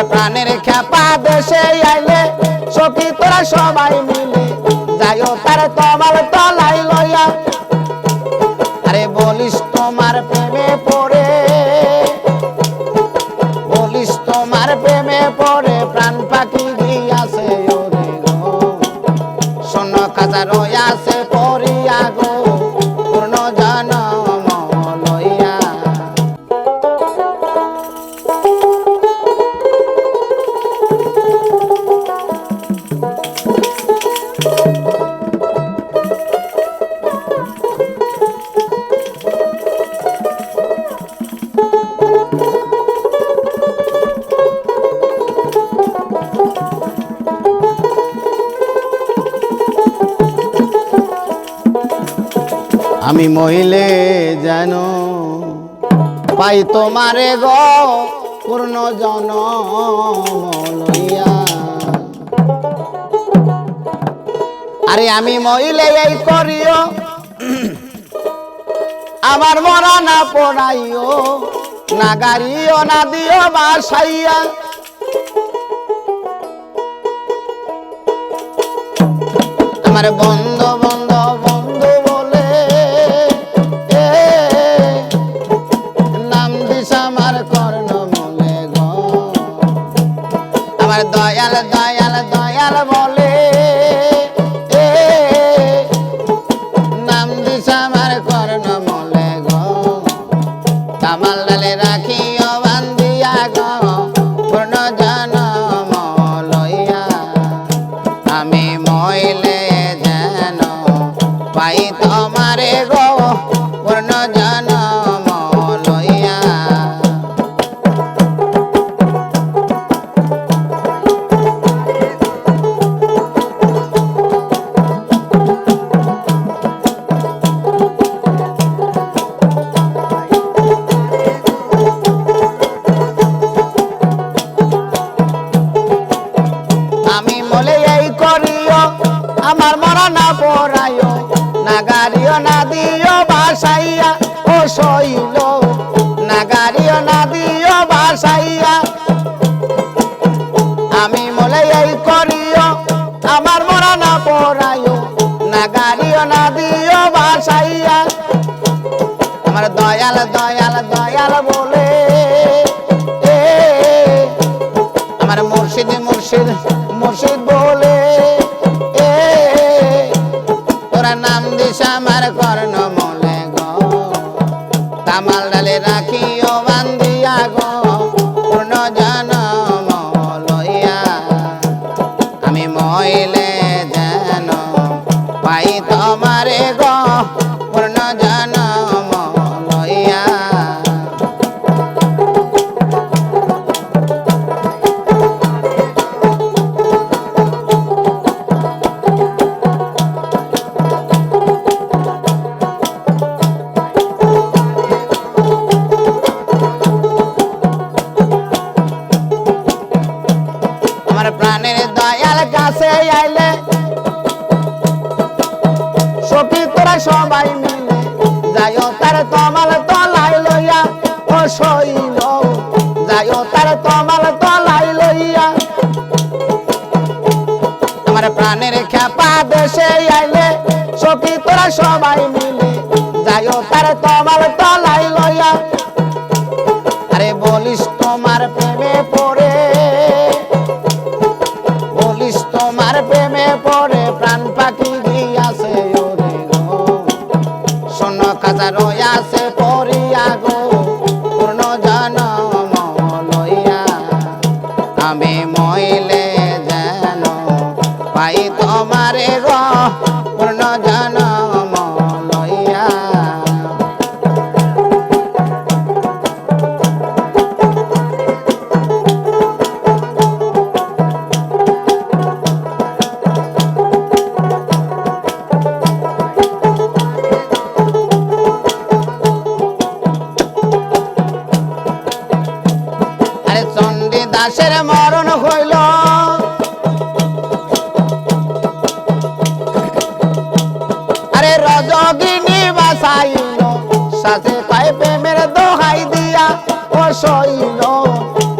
আমার প্রাণের খেপা দেশে আইলে, সখী তোরা সবাই মিলে যাইও তার তোমার তলাই লইয়া। আরে বলিস তোমার প্রেমে পড়ে আমি মহিলে যেন পাই তোমারে গো, পূর্ণ জন আরে আমি মহিলে এই করিও, আমার মরা না পড়াইও, না গাড়িও, না দিও বাসাইয়া আমার বন্ধ বন্ধ দয়াল দয়াল দয়াল বলে। নাম দিস আমার কর্ণ মলে গো। কামাল ডালে রাখিও বান্দিয়া গো, পূর্ণ জন মলয়া আমি মইলে না পড়াইও, না গাড়িও না দিও, বাসাইয়া ও সইল না গাড়িও না দিও, বাসাইয়া। আমি মলে এই করিও, আমার মরা না পড়াইও, না গাড়িও না দিও, বাসাইয়া। আমার দয়াল দয়াল দয়াল। আমার কর্ণ মলে গো। তামাল ডালে রাখিও, বান্ধিয়া গো। পূর্ণ জনম লইয়া আমি মইলে যেন পাই তোমারে গো। সবাই মিলে যাইও তার তোমার তলাই লইয়া। আরে বলিস তোমার প্রেমে পড়ে চণ্ডী দাসের মরণ হইল। আরে রজগিনী বাসাইল, সাথে পাই প্রেমের দোহাই দিয়া ও শৈল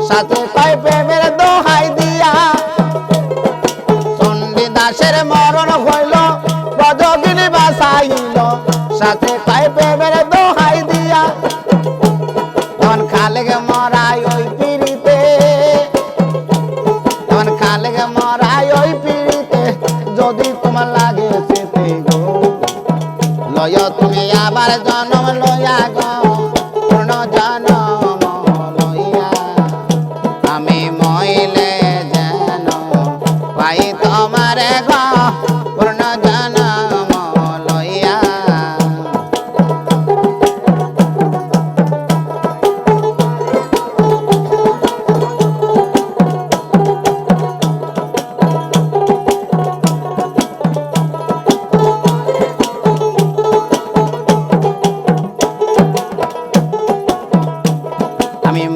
সাথে পাই প্রেমের দোহাই দিয়া। চণ্ডী দাসের মরণ হইল, রজগিনী বাসাইল, সাথে পাই প্রেমের যদি তোমার লাগে সেতে গো। লয় তুমি আবার জন্ম লয়া গো।